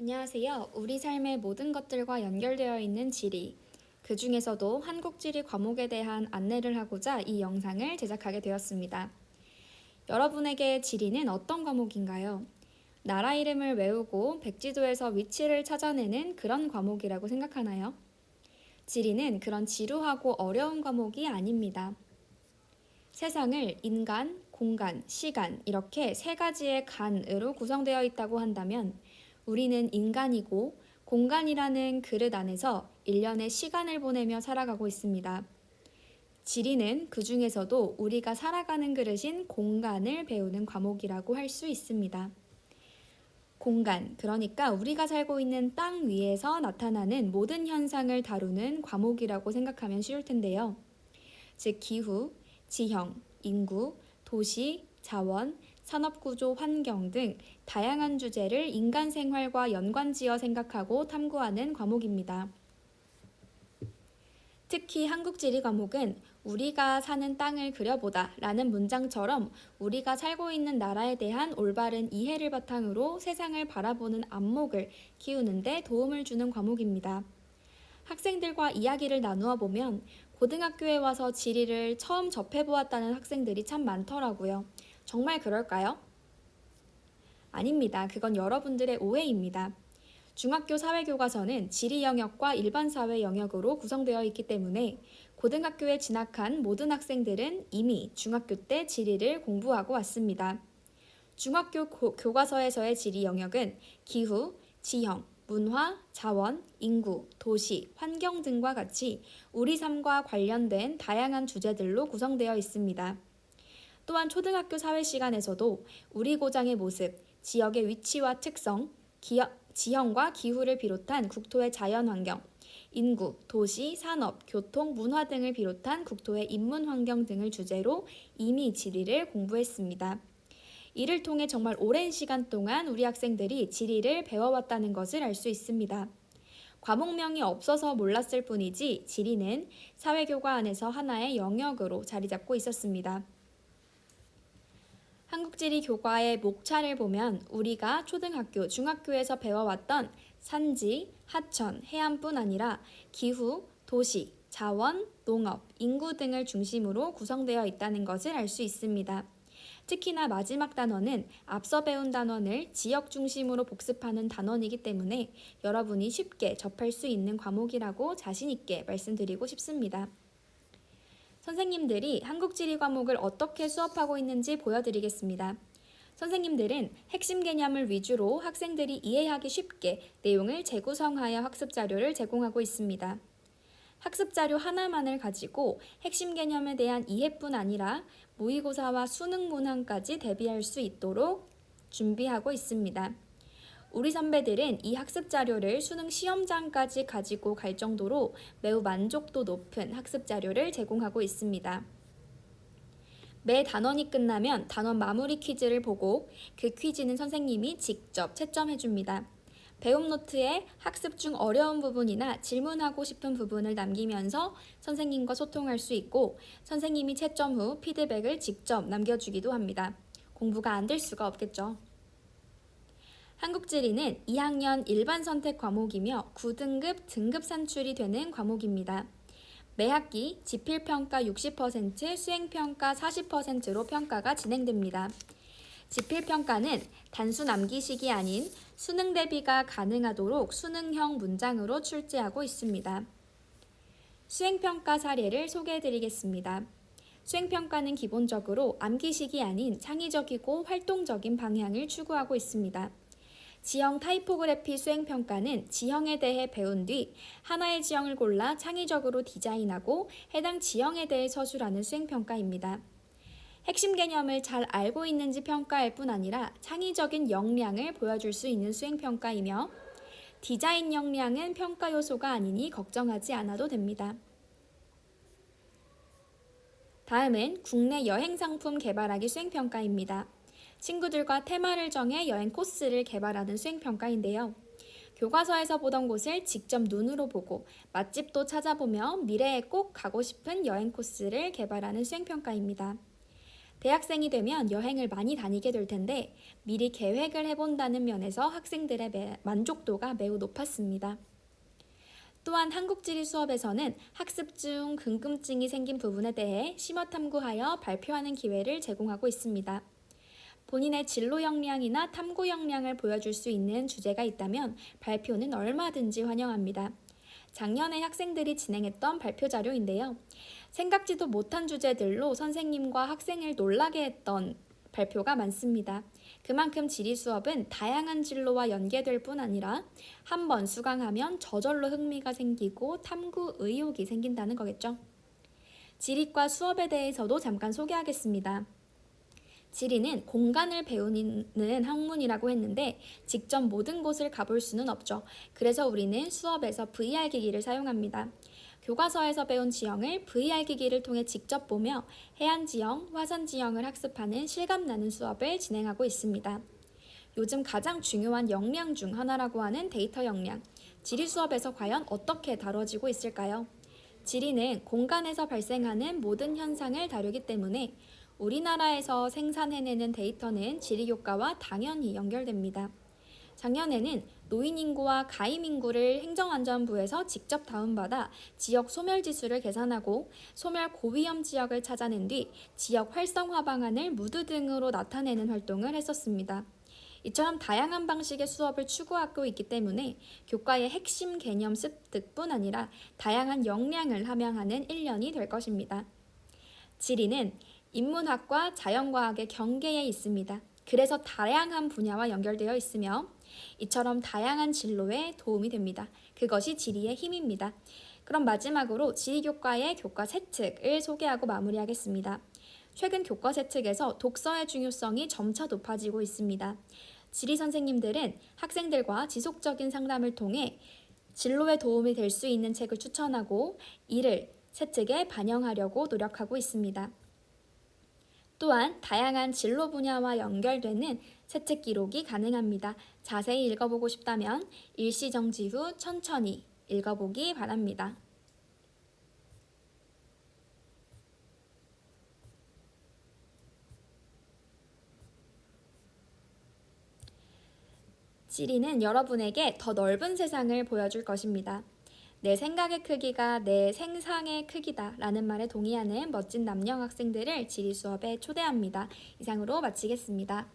안녕하세요. 우리 삶의 모든 것들과 연결되어 있는 지리. 그 중에서도 한국 지리 과목에 대한 안내를 하고자 이 영상을 제작하게 되었습니다. 여러분에게 지리는 어떤 과목인가요? 나라 이름을 외우고 백지도에서 위치를 찾아내는 그런 과목이라고 생각하나요? 지리는 그런 지루하고 어려운 과목이 아닙니다. 세상을 인간, 공간, 시간 이렇게 세 가지의 간으로 구성되어 있다고 한다면 우리는 인간이고 공간이라는 그릇 안에서 일련의 시간을 보내며 살아가고 있습니다. 지리는 그 중에서도 우리가 살아가는 그릇인 공간을 배우는 과목이라고 할 수 있습니다. 공간, 그러니까 우리가 살고 있는 땅 위에서 나타나는 모든 현상을 다루는 과목이라고 생각하면 쉬울 텐데요. 즉, 기후, 지형, 인구, 도시, 자원, 산업구조, 환경 등 다양한 주제를 인간 생활과 연관지어 생각하고 탐구하는 과목입니다. 특히 한국지리 과목은 우리가 사는 땅을 그려보다 라는 문장처럼 우리가 살고 있는 나라에 대한 올바른 이해를 바탕으로 세상을 바라보는 안목을 키우는데 도움을 주는 과목입니다. 학생들과 이야기를 나누어 보면 고등학교에 와서 지리를 처음 접해보았다는 학생들이 참 많더라고요. 정말 그럴까요? 아닙니다. 그건 여러분들의 오해입니다. 중학교 사회교과서는 지리 영역과 일반 사회 영역으로 구성되어 있기 때문에 고등학교에 진학한 모든 학생들은 이미 중학교 때 지리를 공부하고 왔습니다. 중학교 고- 교과서에서의 지리 영역은 기후, 지형, 문화, 자원, 인구, 도시, 환경 등과 같이 우리 삶과 관련된 다양한 주제들로 구성되어 있습니다. 또한 초등학교 사회 시간에서도 우리 고장의 모습, 지역의 위치와 특성, 기어, 지형과 기후를 비롯한 국토의 자연 환경, 인구, 도시, 산업, 교통, 문화 등을 비롯한 국토의 인문 환경 등을 주제로 이미 지리를 공부했습니다. 이를 통해 정말 오랜 시간 동안 우리 학생들이 지리를 배워왔다는 것을 알 수 있습니다. 과목명이 없어서 몰랐을 뿐이지 지리는 사회교과 안에서 하나의 영역으로 자리 잡고 있었습니다. 한국지리 교과의 목차를 보면 우리가 초등학교, 중학교에서 배워왔던 산지, 하천, 해안뿐 아니라 기후, 도시, 자원, 농업, 인구 등을 중심으로 구성되어 있다는 것을 알 수 있습니다. 특히나 마지막 단원은 앞서 배운 단원을 지역 중심으로 복습하는 단원이기 때문에 여러분이 쉽게 접할 수 있는 과목이라고 자신있게 말씀드리고 싶습니다. 선생님들이 한국 지리 과목을 어떻게 수업하고 있는지 보여드리겠습니다. 선생님들은 핵심 개념을 위주로 학생들이 이해하기 쉽게 내용을 재구성하여 학습 자료를 제공하고 있습니다. 학습 자료 하나만을 가지고 핵심 개념에 대한 이해뿐 아니라 모의고사와 수능 문항까지 대비할 수 있도록 준비하고 있습니다. 우리 선배들은 이 학습 자료를 수능 시험장까지 가지고 갈 정도로 매우 만족도 높은 학습 자료를 제공하고 있습니다. 매 단원이 끝나면 단원 마무리 퀴즈를 보고 그 퀴즈는 선생님이 직접 채점해 줍니다. 배움 노트에 학습 중 어려운 부분이나 질문하고 싶은 부분을 남기면서 선생님과 소통할 수 있고 선생님이 채점 후 피드백을 직접 남겨주기도 합니다. 공부가 안 될 수가 없겠죠. 한국지리는 2학년 일반 선택 과목이며 9등급 등급 산출이 되는 과목입니다. 매 학기 지필평가 60%, 수행평가 40%로 평가가 진행됩니다. 지필평가는 단순 암기식이 아닌 수능 대비가 가능하도록 수능형 문장으로 출제하고 있습니다. 수행평가 사례를 소개해 드리겠습니다. 수행평가는 기본적으로 암기식이 아닌 창의적이고 활동적인 방향을 추구하고 있습니다. 지형 타이포그래피 수행평가는 지형에 대해 배운 뒤 하나의 지형을 골라 창의적으로 디자인하고 해당 지형에 대해 서술하는 수행평가입니다. 핵심 개념을 잘 알고 있는지 평가할 뿐 아니라 창의적인 역량을 보여줄 수 있는 수행평가이며 디자인 역량은 평가 요소가 아니니 걱정하지 않아도 됩니다. 다음은 국내 여행 상품 개발하기 수행평가입니다. 친구들과 테마를 정해 여행 코스를 개발하는 수행평가인데요. 교과서에서 보던 곳을 직접 눈으로 보고 맛집도 찾아보며 미래에 꼭 가고 싶은 여행 코스를 개발하는 수행평가입니다. 대학생이 되면 여행을 많이 다니게 될 텐데 미리 계획을 해본다는 면에서 학생들의 매- 만족도가 매우 높았습니다. 또한 한국지리 수업에서는 학습 중 궁금증이 생긴 부분에 대해 심화 탐구하여 발표하는 기회를 제공하고 있습니다. 본인의 진로 역량이나 탐구 역량을 보여줄 수 있는 주제가 있다면 발표는 얼마든지 환영합니다. 작년에 학생들이 진행했던 발표 자료인데요. 생각지도 못한 주제들로 선생님과 학생을 놀라게 했던 발표가 많습니다. 그만큼 지리 수업은 다양한 진로와 연계될 뿐 아니라 한 번 수강하면 저절로 흥미가 생기고 탐구 의욕이 생긴다는 거겠죠. 지리과 수업에 대해서도 잠깐 소개하겠습니다. 지리는 공간을 배우는 학문이라고 했는데 직접 모든 곳을 가볼 수는 없죠. 그래서 우리는 수업에서 VR 기기를 사용합니다. 교과서에서 배운 지형을 VR 기기를 통해 직접 보며 해안 지형, 화산 지형을 학습하는 실감 나는 수업을 진행하고 있습니다. 요즘 가장 중요한 역량 중 하나라고 하는 데이터 역량. 지리 수업에서 과연 어떻게 다뤄지고 있을까요? 지리는 공간에서 발생하는 모든 현상을 다루기 때문에 우리나라에서 생산해내는 데이터는 지리 교과와 당연히 연결됩니다. 작년에는 노인 인구와 가임 인구를 행정안전부에서 직접 다운받아 지역 소멸 지수를 계산하고 소멸 고위험 지역을 찾아낸 뒤 지역 활성화 방안을 무드 등으로 나타내는 활동을 했었습니다. 이처럼 다양한 방식의 수업을 추구하고 있기 때문에 교과의 핵심 개념 습득뿐 아니라 다양한 역량을 함양하는 1년이 될 것입니다. 지리는 인문학과 자연과학의 경계에 있습니다. 그래서 다양한 분야와 연결되어 있으며 이처럼 다양한 진로에 도움이 됩니다. 그것이 지리의 힘입니다. 그럼 마지막으로 지리교과의 교과 세특을 소개하고 마무리하겠습니다. 최근 교과 세특에서 독서의 중요성이 점차 높아지고 있습니다. 지리 선생님들은 학생들과 지속적인 상담을 통해 진로에 도움이 될 수 있는 책을 추천하고 이를 세특에 반영하려고 노력하고 있습니다. 또한 다양한 진로 분야와 연결되는 세특 기록이 가능합니다. 자세히 읽어보고 싶다면 일시정지 후 천천히 읽어보기 바랍니다. 지리는 여러분에게 더 넓은 세상을 보여줄 것입니다. 내 생각의 크기가 내 생상의 크기다 라는 말에 동의하는 멋진 남녀 학생들을 지리 수업에 초대합니다. 이상으로 마치겠습니다.